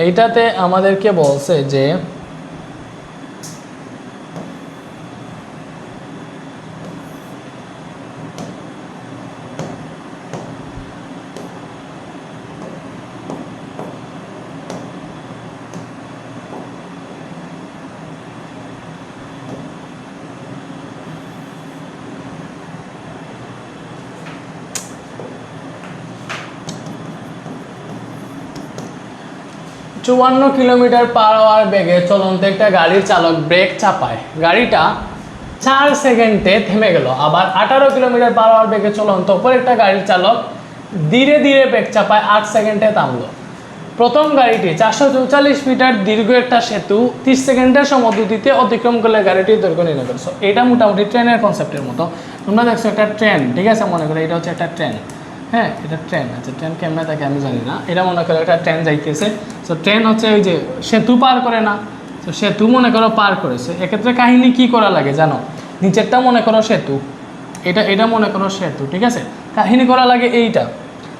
এইটাতে আমাদেরকে বলছে যে চুয়ান্ন কিলোমিটার পার আওয়ার বেগে চলন্ত একটা গাড়ির চালক ব্রেক চাপায়। গাড়িটা চার সেকেন্ডে থেমে গেল। আবার আঠারো কিলোমিটার পার আওয়ার বেগে চলন্ত অপর একটা গাড়ির চালক ধীরে ধীরে ব্রেক চাপায় আট সেকেন্ডে থামলো। প্রথম গাড়িটি চারশো চৌচল্লিশ মিটার দীর্ঘ একটা সেতু, তিরিশ সেকেন্ডের সমদ্রুতিতে অতিক্রম করলে গাড়িটির দৈর্ঘ্য নির্ণয় করছ এটা মোটামুটি ট্রেনের কনসেপ্টের মতো। তোমরা দেখছ একটা ট্রেন, ঠিক আছে? মনে করো এটা হচ্ছে একটা ট্রেন। হ্যাঁ এটা ট্রেন। আচ্ছা ট্রেন কেমনে থাকে আমি জানি না। এটা মনে করো একটা ট্রেন যাইতেছে। তো ট্রেন হচ্ছে ওই যে সেতু পার করে না। তো সেতু মনে করো পার করেছে। এক্ষেত্রে কাহিনী কি করা লাগে জানো? নিচেরটা মনে করো সেতু। এটা এটা মনে করো সেতু, ঠিক আছে? কাহিনী করা লাগে এইটা,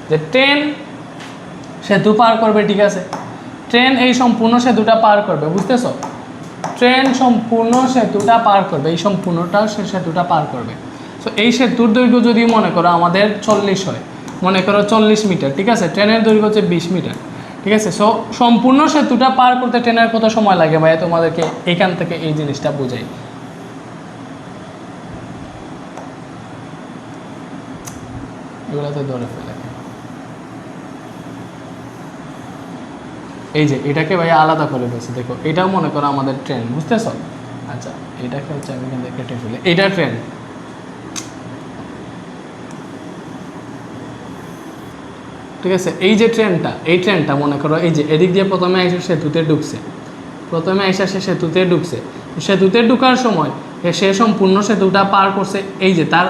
যে ট্রেন সেতু পার করবে, ঠিক আছে? ট্রেন এই সম্পূর্ণ সেতুটা পার করবে, বুঝতেছ? ট্রেন সম্পূর্ণ সেতুটা পার করবে, এই সম্পূর্ণটা সে সেতুটা পার করবে। সো এই সেতুর দৈর্ঘ্য যদি মনে করো আমাদের চল্লিশ হয়, মনে করো চল্লিশ মিটার, ঠিক আছে? ট্রেনের দৈর্ঘ্য হচ্ছে বিশ মিটার। ঠিক আছে? সো সম্পূর্ণ সেতুটা পার করতে ট্রেনের কত সময় লাগে ভাই তোমাদেরকে এইখান থেকে এই জিনিসটা বোঝাই। এই যে, এটাকে ভাই আলাদা করে দিয়েছে দেখো। এটাও মনে করো আমাদের ট্রেন বুঝতেছ? আচ্ছা এটাকে হচ্ছে আমি এখান কেটে ফেলি। এটা ট্রেন ঠিক আছে? এই যে ট্রেনটা, এই ট্রেনটা মনে করো, এই যে এদিক দিয়ে প্রথমে এসে সেতুতে ঢুকছে। প্রথমে এসে সে সেতুতে ঢুকছে। সেতুতে ঢুকার সময় সে সম্পূর্ণ সেতুটা পার করছে। এই যে তার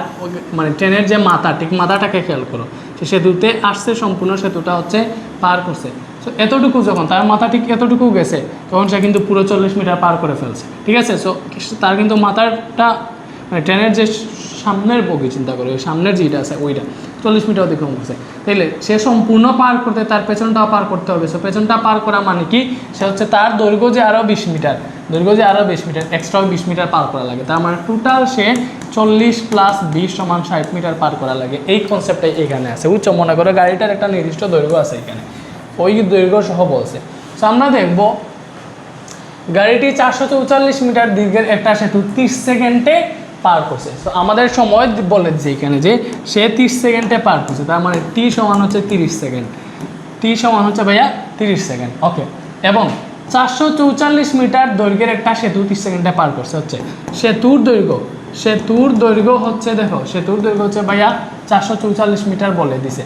মানে ট্রেনের যে মাথা, ঠিক মাথাটাকে খেয়াল করো। সে সেতুতে আসছে, সম্পূর্ণ সেতুটা হচ্ছে পার করছে। সো এতটুকু যখন, তার মাথা ঠিক এতটুকু গেছে, তখন সে কিন্তু পুরো চল্লিশ মিটার পার করে ফেলছে। ঠিক আছে? সো তার কিন্তু মাথাটা মানে ট্রেনের যে সামনের বগি চিন্তা করে, সামনের যেটা আছে, ওইটা। চল্লিশ মিটার অতিক্রম করছে। তাইলে সে সম্পূর্ণ পার করতে, তার পেছনটাও পার করতে হবে। সো পেছনটা পার করা মানে কি? সে হচ্ছে তার দৈর্ঘ্য যে আরও বিশ মিটার, দৈর্ঘ্য যে আরও বিশ মিটার এক্সট্রা বিশ মিটার পার করা লাগে। তার মানে টোটাল সে চল্লিশ প্লাস বিশ সমান ষাট মিটার পার করা লাগে। এই কনসেপ্টটাই এখানে আছে উচ্চ মনে করো গাড়িটার একটা নির্দিষ্ট দৈর্ঘ্য আছে এখানে। ওই দৈর্ঘ্য সহ বলছে। সো আমরা দেখব, গাড়িটি চারশো চৌচল্লিশ মিটার দীর্ঘের একটা সেতু। তিরিশ সেকেন্ডে পার করছে। তো আমাদের সময় বলে যে এখানে যে, সে তিরিশ সেকেন্ডে পার করছে। তার মানে টি সমান হচ্ছে তিরিশ সেকেন্ড। টি সমান হচ্ছে ভাইয়া তিরিশ সেকেন্ড। ওকে। এবং চারশো চৌচল্লিশ মিটার দৈর্ঘ্যের একটা সেতু তিরিশ সেকেন্ডে পার করছে, হচ্ছে। সেতুর দৈর্ঘ্য সেতুর দৈর্ঘ্য হচ্ছে দেখো, সেতুর দৈর্ঘ্য হচ্ছে ভাইয়া চারশো চৌচল্লিশ মিটার বলে দিছে।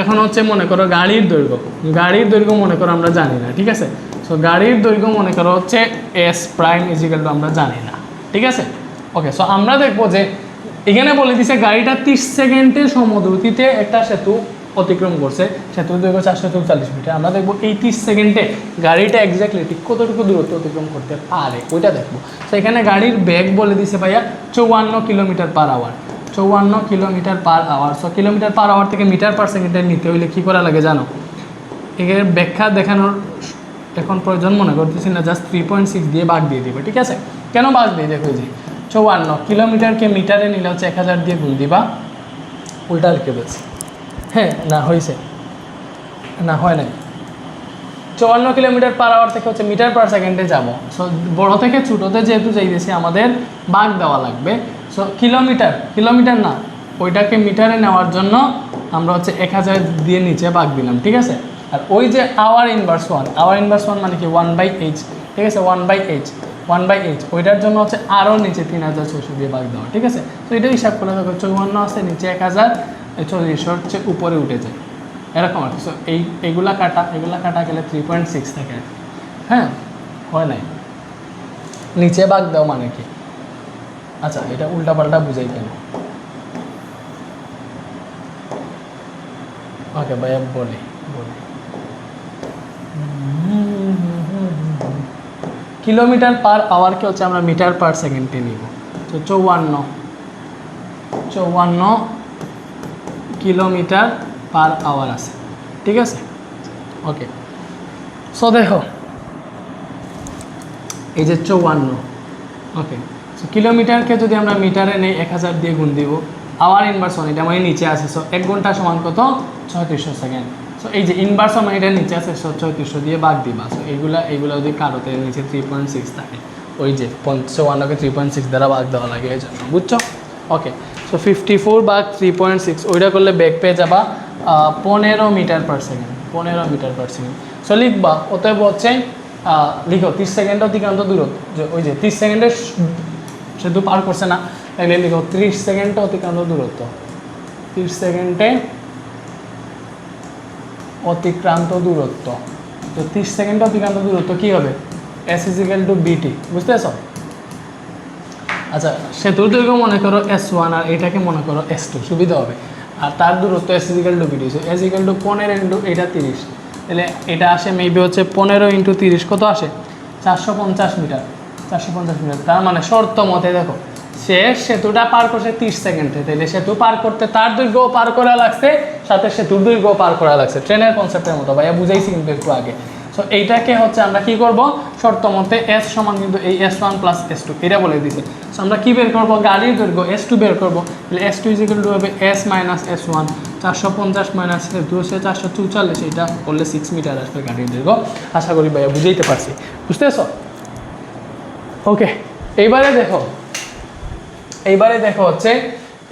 এখন হচ্ছে মনে করো গাড়ির দৈর্ঘ্য। গাড়ির দৈর্ঘ্য মনে করো আমরা জানি না, ঠিক আছে? সো গাড়ির দৈর্ঘ্য মনে করো হচ্ছে এস প্রাইম ইজিক্যাল আমরা জানি না, ঠিক আছে? ওকে সো আমরা দেখব যে এখানে বলে দিছে, গাড়িটা তিরিশ সেকেন্ডে সমদ্রুতিতে একটা সেতু অতিক্রম করছে। সেতুর দৈর্ঘ্য চারশো চৌচল্লিশ মিটার। আমরা দেখব এই তিরিশ সেকেন্ডে গাড়িটা এক্স্যাক্টলি ঠিক কতটুকু দূরত্ব অতিক্রম করতে পারে, ওইটা দেখব। তো এখানে গাড়ির বেগ বলে দিছে ভাইয়া, চৌয়ান্ন kilometre per hour চৌয়ান্ন kilometre per hour so kilometre per hour থেকে মিটার পার সেকেন্ডে নিতে হইলে কী করা লাগে জানো? এর ব্যাখ্যা দেখানোর এখন প্রয়োজন মনে করতেছি না জাস্ট থ্রি পয়েন্ট সিক্স দিয়ে বাঘ দিয়ে দিবে, ঠিক আছে? কেন বাঘ দিয়ে দেখো যে? চৌয়ান্ন কিলোমিটারকে মিটারে নিলে হচ্ছে এক হাজার দিয়ে গুণ দিবা। উল্টা লিখে বলছি। হ্যাঁ না, হয়েছে। না, হয় নাই। চুয়ান্ন কিলোমিটার পার আওয়ার থেকে হচ্ছে মিটার পার সেকেন্ডে যাব। সো বড় থেকে ছোটোতে যেহেতু যাইতেছি, আমাদের বাঘ দেওয়া লাগবে। সো কিলোমিটার কিলোমিটার না, ওইটাকে মিটারে নেওয়ার জন্য আমরা হচ্ছে এক হাজার দিয়ে নিচে বাঘ দিলাম, ঠিক আছে? আর ওই যে hour inverse one hour inverse one মানে কি? ওয়ান বাই এইচ ঠিক আছে? One by H one by H ওইটার জন্য হচ্ছে আরও নিচে তিন হাজার ছশো দিয়ে বাঘ দেওয়া, ঠিক আছে? তো এটা হিসাব করে দেখো চৌবান্ন আছে, নিচে এক হাজার চল্লিশ হচ্ছে উপরে উঠে যায়। এরকম আর কি। সো এই, এগুলা কাটা এগুলা কাটা গেলে থ্রি পয়েন্ট সিক্স থাকে হ্যাঁ? হয় নাই? নিচে বাঘ দাও মানে কি? আচ্ছা এটা উল্টা পাল্টা বুঝাই কেন ওকে ভাইয়া বলি বলি। কিলোমিটার পার আওয়ারকে হচ্ছে আমরা মিটার পার সেকেন্ডে নিব। তো চৌয়ান্ন চৌয়ান্ন কিলোমিটার পার আওয়ার আছে। ঠিক আছে? ওকে সো দেখো, এই যে চৌয়ান্ন ওকে সো কিলোমিটারকে যদি আমরা মিটারে নেই, এক হাজার দিয়ে গুণ দিব। আওয়ার ইনভার্সন এটা মানে নিচে আছে। সো এক ঘণ্টা সমান কত? ছয়ত্রিশশো সেকেন্ড। সো এই যে ইনভার্স মানে এটা নিচে আছে ছয়ত্রিশশো দিয়ে বাদ দিবা সো এইগুলা এইগুলো যদি কারোতে নিচে থ্রি পয়েন্ট সিক্স থাকে ওই যে চৌয়ান্নকে থ্রি পয়েন্ট সিক্স দ্বারা বাদ দেওয়া লাগে এই জন্য বুঝছ? ওকে সো ফিফটি ফোর বা থ্রি পয়েন্ট সিক্স ওইটা করলে ব্যাক পেয়ে যাবা পনেরো মিটার পার সেকেন্ড পনেরো মিটার পার সেকেন্ড সো লিখবা হচ্ছে আহ, লিখো তিরিশ সেকেন্ড অতিক্রান্ত দূরত্ব যে ওই যে তিরিশ সেকেন্ডের সেতু পার করছে না তাহলে লিখো ত্রিশ সেকেন্ড অতিক্রান্ত দূরত্ব। তিরিশ সেকেন্ডে অতিক্রান্ত দূরত্ব। তো তিরিশ সেকেন্ড অতিক্রান্ত দূরত্ব কী হবে? এস ইজিক্যাল টু বিটি বুঝতে পারছ? আচ্ছা সেতুর দৈর্ঘ্য মনে করো এস ওয়ান আর এটাকে মনে করো এস টু সুবিধা হবে। আর তার দূরত্ব S equal to v t S equal to পনেরো ইন্টু এটা তিরিশ। তাহলে এটা আসে মেবি হচ্ছে পনেরো ইন্টু তিরিশ, কত আসে? চারশো পঞ্চাশ মিটার, চারশো পঞ্চাশ মিটার। তার মানে শর্ত মতে দেখো সে সেতুটা পার করছে তিরিশ সেকেন্ডে তাহলে সেতু পার করতে তার দৈর্ঘ্য পার করা লাগছে, সাথে সেতুর দৈর্ঘ্য পার করা লাগছে। ট্রেনের কনসেপ্টের মতো, ভাইয়া বুঝাইছি কিন্তু একটু আগে। সো এইটাকে হচ্ছে আমরা কি করব? শর্ত মতে এস সমান কিন্তু এই S one plus S two এটা বলে দিছে। সো আমরা কি বের করব? গাড়ির দৈর্ঘ্য এস টু বের করব। তাহলে এস টু ইজিক্যাল টু হবে এস মাইনাস এস ওয়ান চারশো পঞ্চাশ মাইনাস দু হচ্ছে চারশো চুয়াল্লিশ, এটা করলে সিক্স মিটার আসবে গাড়ির দৈর্ঘ্য। আশা করি ভাইয়া বুঝাইতে পারছি। বুঝতে পারছ ওকে এইবারে দেখো এইবারে দেখো হচ্ছে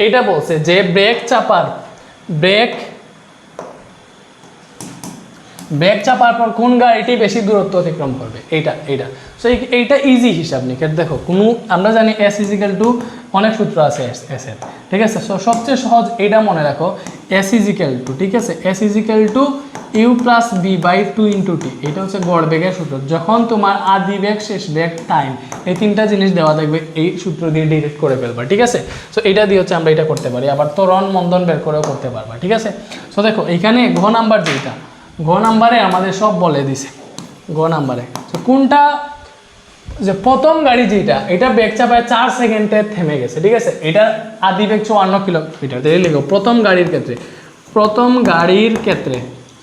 এটা বলছে যে ব্রেক চাপার, ব্রেক ব্রেক চাপার পর কোন গাড়িটি বেশি দূরত্ব অতিক্রম করবে? এইটা এইটা। সো এইটা ইজি হিসাব নিকেট দেখো, কোনো, আমরা জানি এস ইজিক্যাল টু অনেক সূত্র আছে এস এর। ঠিক আছে? সো সবচেয়ে সহজ এটা মনে রাখো এস ইজিক্যাল টু ঠিক আছে? S equal to u plus v by two into t, এটা হচ্ছে গড় বেগের সূত্র। যখন তোমার আদি বেগ, শেষ বেগ, টাইম, এই তিনটা জিনিস দেওয়া থাকবে, এই সূত্র দিয়ে ডিরেক্ট করে ফেলবা, ঠিক আছে? সো এটা দিয়ে হচ্ছে আমরা এটা করতে পারি। আবার ত্বরণ মন্দন বের করেও করতে পারবা, ঠিক আছে? সো দেখো, এখানে ঘ নাম্বার যেটা ঘ নাম্বারে আমাদের সব বলে দিছে, ঘ নাম্বারে। তো কোনটা? যে প্রথম গাড়ি যেটা, এটা বেগ চাপায় চার সেকেন্ডে থেমে গেছে, ঠিক আছে? এটা আদি বেগ চুয়ান্ন কিলোমিটার দেখে প্রথম গাড়ির ক্ষেত্রে। প্রথম গাড়ির ক্ষেত্রে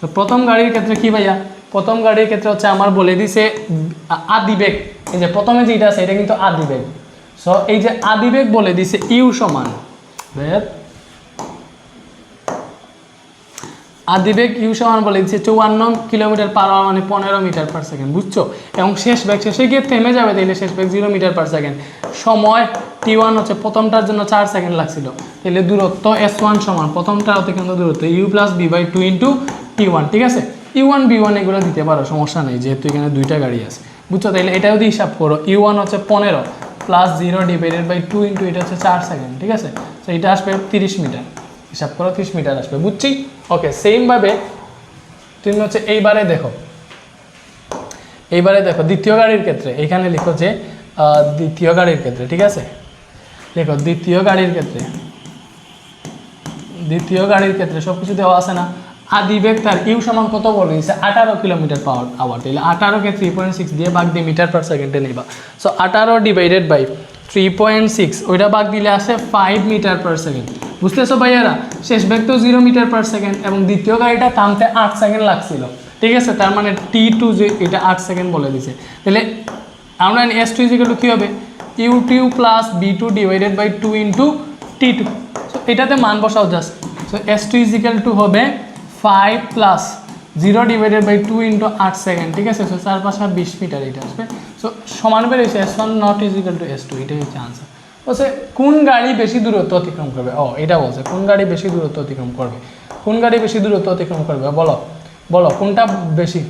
তো প্রথম গাড়ির ক্ষেত্রে কি ভাইয়া? প্রথম গাড়ির ক্ষেত্রে হচ্ছে আমার বলে দিছে আদি বেগ। এই যে প্রথমে যেটা আছে, এটা কিন্তু আদি বেগ। সো এই যে আদি বেগ বলে দিছে, ইউ সমান। আদিবেগ ইউ সমান বলে দিচ্ছে চৌয়ান্ন কিলোমিটার পার আওয়ার মানে পনেরো মিটার পার সেকেন্ড বুঝছ? এবং শেষ ব্যাগ শেষে গিয়ে থেমে যাবে তাহলে শেষ ব্যাগ জিরো মিটার পার সেকেন্ড সময় টি ওয়ান হচ্ছে প্রথমটার জন্য চার সেকেন্ড লাগছিল। তাহলে দূরত্ব এস ওয়ান সমান, প্রথমটা অতিক্রান্ত দূরত্ব u plus v by two into t one ঠিক আছে? ইউ ওয়ান বি ওয়ান এগুলো দিতে পারো, সমস্যা নেই, যেহেতু এখানে দুইটা গাড়ি আছে। বুঝছ? তাহলে এটা যদি হিসাব করো ইউ ওয়ান হচ্ছে পনেরো plus zero divided by two into এটা হচ্ছে চার সেকেন্ড ঠিক আছে? তো এটা আসবে তিরিশ মিটার। হিসাব করো, তিরিশ মিটার আসবে, বুঝছি? ওকে সেমভাবে তুমি হচ্ছে এইবারে দেখো। এইবারে দেখো, দ্বিতীয় গাড়ির ক্ষেত্রে, এখানে লিখো যে দ্বিতীয় গাড়ির ক্ষেত্রে, ঠিক আছে? লিখো, দ্বিতীয় গাড়ির ক্ষেত্রে। দ্বিতীয় গাড়ির ক্ষেত্রে সব কিছু দেওয়া আছে না? আদি বেগ ইউ সমান কত বলে দিচ্ছে আঠারো কিলোমিটার পাওয়ার আওয়ার তাহলে আঠারোকে থ্রি পয়েন্ট সিক্স দিয়ে ভাগ দিয়ে মিটার পার সেকেন্ডে নেবা। সো আঠারো divided by three point six ওইটা ভাগ দিলে আসে ফাইভ মিটার পার সেকেন্ড বুঝতেছো ভাইয়ারা? শেষ বেগ তো জিরো মিটার পার সেকেন্ড এবং দ্বিতীয় গাড়িটা থামতে আট সেকেন্ড লাগছিল। ঠিক আছে? তার মানে টি টু যে, এটা আট সেকেন্ড বলে দিছে। তাহলে আমরা এস টু ইজিক্যাল টু কী হবে? U two plus v two divided by two into t two so এটাতে মান বসাও just so S two equal to হবে five plus zero divided by two into আট সেকেন্ড ঠিক আছে? সো চার পাঁচ বিশ মিটার এটা আসবে। সো সমান বেরিয়েছে S one not equal to S two এটাই হচ্ছে আনসার বলছে, কোন গাড়ি বেশি দূরত্ব অতিক্রম করবে? ও, এটা বলছে, কোন গাড়ি বেশি দূরত্ব অতিক্রম করবে? কোন গাড়ি বেশি দূরত্ব অতিক্রম করবে? বলো বলো, কোনটা বেশি?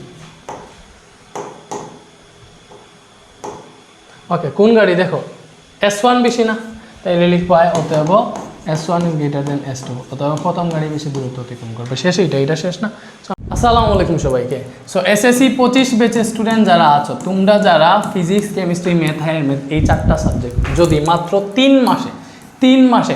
ওকে কোন গাড়ি? দেখো এস ওয়ান বেশি না, তাইলে লিখব অতএব S one is greater than S two অথবা প্রথম গাড়ি বেশি দূরত্ব অতিক্রম করবে। শেষ এটা এটা শেষ না। আসসালামু আলাইকুম সবাইকে। সো এসএসসি পঁচিশ বেচের স্টুডেন্ট যারা আছো, তোমরা যারা ফিজিক্স কেমিস্ট্রি ম্যাথ ম্যাথ এই চারটা সাবজেক্ট যদি মাত্র তিন মাসে তিন মাসে